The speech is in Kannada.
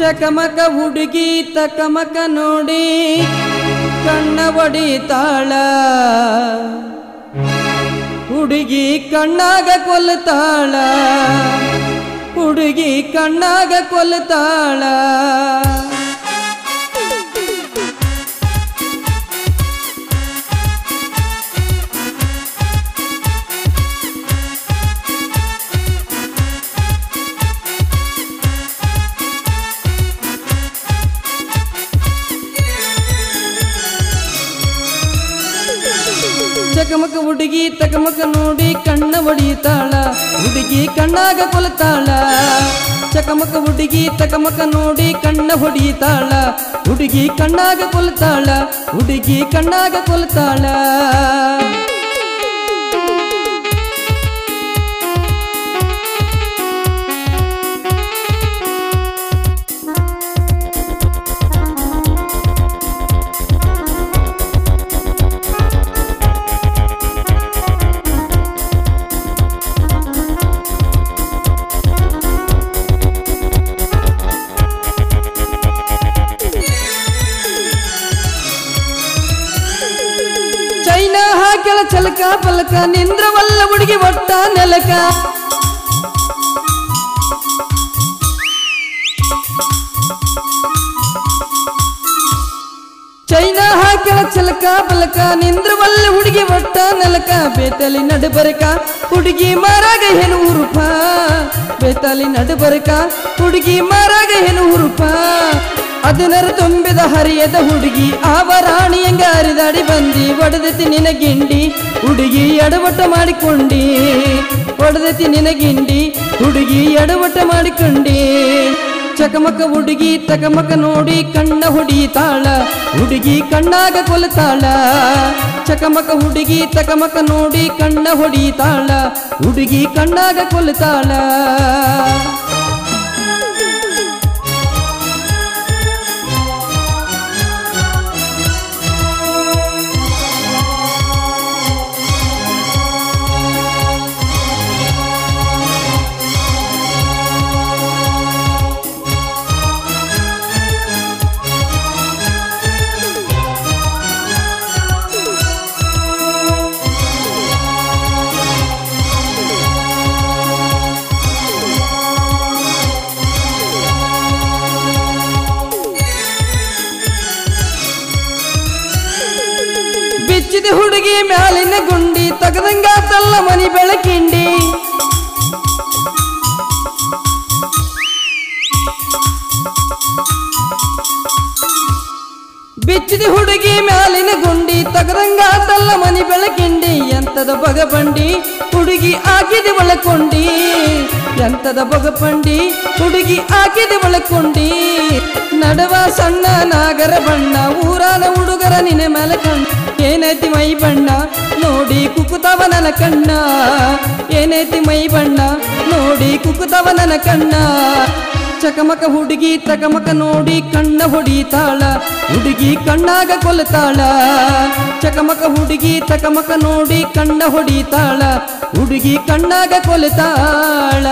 ಚಕಮಕ ಹುಡುಗಿ ತಕಮಕ ನೋಡಿ ಕಣ್ಣ ಒಡಿತಾಳ. ಹುಡುಗಿ ಕಣ್ಣಾಗ ಕೊಲ್ತಾಳ. ಹುಡುಗಿ ಕಣ್ಣಾಗ ಕೊಲ್ತಾಳ. ಚಕಮಕ ಹುಡುಗಿ ತಕಮಕ ನೋಡಿ ಕಣ್ಣ ಹೊಡಿತಾಳ ಹುಡುಗಿ ಕಣ್ಣಾಗ ಕೊಲ್ತಾಳ. ಚಕಮಕ ಹುಡುಗಿ ತಕಮಕ ನೋಡಿ ಕಣ್ಣ ಹೊಡಿತಾಳ. ಹುಡುಗಿ ಕಣ್ಣಾಗ ಕೊಲ್ತಾಳ. ಹುಡುಗಿ ಕಣ್ಣಾಗ ಕೊಲ್ತಾಳ. ಹಾಕೆಳ ಚಲಕ ಪಲಕ, ನಿಂದ್ರವಲ್ಲ ಹುಡುಗಿ ಒಟ್ಟ ನೆಲಕ. ಚೈನಾ ಹಾಕಲ ಚಲಕ, ಪಲಕ, ನಿಂದ್ರವಲ್ಲ ಹುಡುಗಿ ಒಟ್ಟ ನಲಕ. ಬೇತಲಿ ನಡುಬರಕ, ಹುಡುಗಿ ಮಾರಾಗ ಹೆನು ಹುರುಪ. ಬೇತಲಿ ನಡುಬರಕ, ಹುಡುಗಿ ಮಾರಾಗ ಹೆನು ಹುರುಪ. ಅದನರ ತುಂಬಿದ ಹರಿಯದ ಹುಡುಗಿ, ಆವ ರಾಣಿಯಂಗ ಹರಿದಾಡಿ ಬಂದಿ, ಒಡೆದತಿ ನಿನಗಿಂಡಿ, ಹುಡುಗಿ ಎಡವಟ ಮಾಡಿಕೊಂಡಿ. ಒಡೆದತಿ ನಿನಗಿಂಡಿ, ಹುಡುಗಿ ಎಡವಟ ಮಾಡಿಕೊಂಡಿ. ಚಕಮಕ ಹುಡುಗಿ, ತಕಮಕ ನೋಡಿ ಕಣ್ಣ ಹೊಡಿತಾಳ, ಹುಡುಗಿ ಕಣ್ಣಾಗ ಕೊಲ್ತಾಳ. ಚಕಮಕ ಹುಡುಗಿ, ತಕಮಕ ನೋಡಿ ಕಣ್ಣ ಹೊಡಿತಾಳ, ಹುಡುಗಿ ಕಣ್ಣಾಗ ಕೊಲ್ತಾಳ. ಬಿಚ್ಚಿದ ಹುಡುಗಿ ಮ್ಯಾಲಿನ ಗುಂಡಿ ತಗದಂಗಾತಲ್ಲ ಮನಿ ಬೆಳಕಿಂಡಿ ಬಿಚ್ಚಿದ ಹುಡುಗಿ ಮ್ಯಾಲಿನ ಗುಂಡಿ ತಗದಂಗಾತಲ್ಲ ಮನಿ ಬೆಳಕಿಂಡಿ ಎಂತದ ಬಗಬಂಡಿ ಹುಡುಗಿ ಆಗಿದೆ ಒಳಕೊಂಡಿ. ಎಂತದ ಬೊಗಪಂಡಿ, ಹುಡುಗಿ ಆಕಿದೆ ಒಳಕೊಂಡಿ ನಡವ ಸಣ್ಣ ನಾಗರ ಬಣ್ಣ ಊರಾನ ಹುಡುಗರ ನಿನೆ ಮೇಲೆ ಏನೈತಿ ಮೈ ಬಣ್ಣ, ನೋಡಿ ಕುಕುತವ ನನ್ನ ಕಣ್ಣ. ಏನೈತಿ ಮೈ ಬಣ್ಣ, ನೋಡಿ ಕುಕುತವ ನನ್ನ ಕಣ್ಣ. ಚಕಮಕ ಹುಡುಗಿ ತಕಮಕ ನೋಡಿ ಕಣ್ಣ ಹೊಡಿತಾಳ. ಹುಡುಗಿ ಕಣ್ಣಾಗ ಕೊಲ್ತಾಳ. ಚಕಮಕ ಹುಡುಗಿ ತಕಮಕ ನೋಡಿ ಕಣ್ಣ ಹೊಡಿತಾಳ. ಹುಡುಗಿ ಕಣ್ಣಾಗ ಕೊಲ್ತಾಳ.